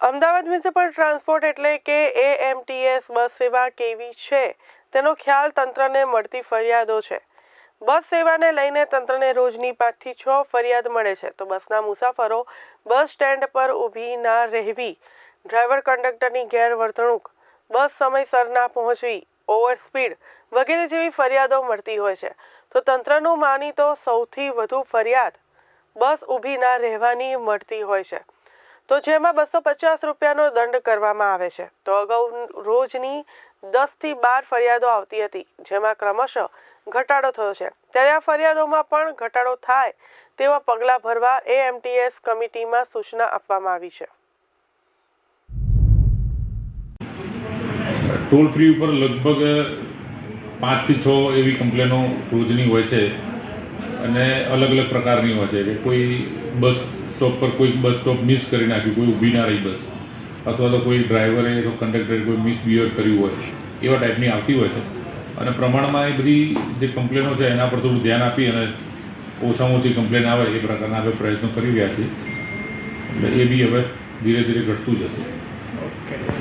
Ahmedabad municipal transport એટલે કે AMTS બસ સેવા કેવી છે? તેનો ખ્યાલ તંત્રને મળતી ફરિયાદો છે. બસ સેવાને લઈને તંત્રને રોજની પાંચથી છ ફરિયાદ મળે છે. તો બસના મુસાફરો બસ સ્ટેન્ડ પર ઊભી ના રહેવી, ડ્રાઈવર કંડક્ટરની ગેરવર્તણૂક, બસ સમયસર ના પહોંચવી, ઓવર સ્પીડ વગેરે જેવી ફરિયાદો મળતી હોય છે. તો તંત્રનું માની તો સૌથી વધુ ફરિયાદ બસ ઊભી ના રહેવાની મળતી હોય છે. તો જેમાં બસો પચાસ રૂપિયાનો દંડ કરવામાં આવે છે. તો અગાઉ રોજની દસથી બાર ફરિયાદો આવતી હતી, જેમાં ક્રમશઃ ઘટાડો થયો છે. ત્યારે આ ફરિયાદોમાં પણ ઘટાડો થાય તેવા પગલાં ભરવા એએમટીએસ કમિટીમાં સૂચના આપવામાં આવી છે. ટોલ ફ્રી ઉપર લગભગ પાંચથી છ એવી કમ્પ્લેનો રોજની હોય છે અને અલગ અલગ પ્રકારની હોય છે. કે કોઈ બસ સ્ટોપ પર કોઈ બસ સ્ટોપ મિસ કરી નાખ્યું, કોઈ ઊભી ના રહી બસ અથવા તો કોઈ ડ્રાઈવરે તો કંડક્ટરે કોઈ મિસબિહેવ કર્યું હોય, એવા ટાઈપની આવતી હોય છે. અને પ્રમાણમાં એ બધી જે કમ્પ્લેનો છે, એના પર થોડું ધ્યાન આપી અને ઓછામાં ઓછી કમ્પ્લેન આવે એ પ્રકારના આપણે પ્રયત્નો કરી રહ્યા છીએ. એટલે એ બી હવે ધીરે ધીરે ઘટતું જશે. ઓકે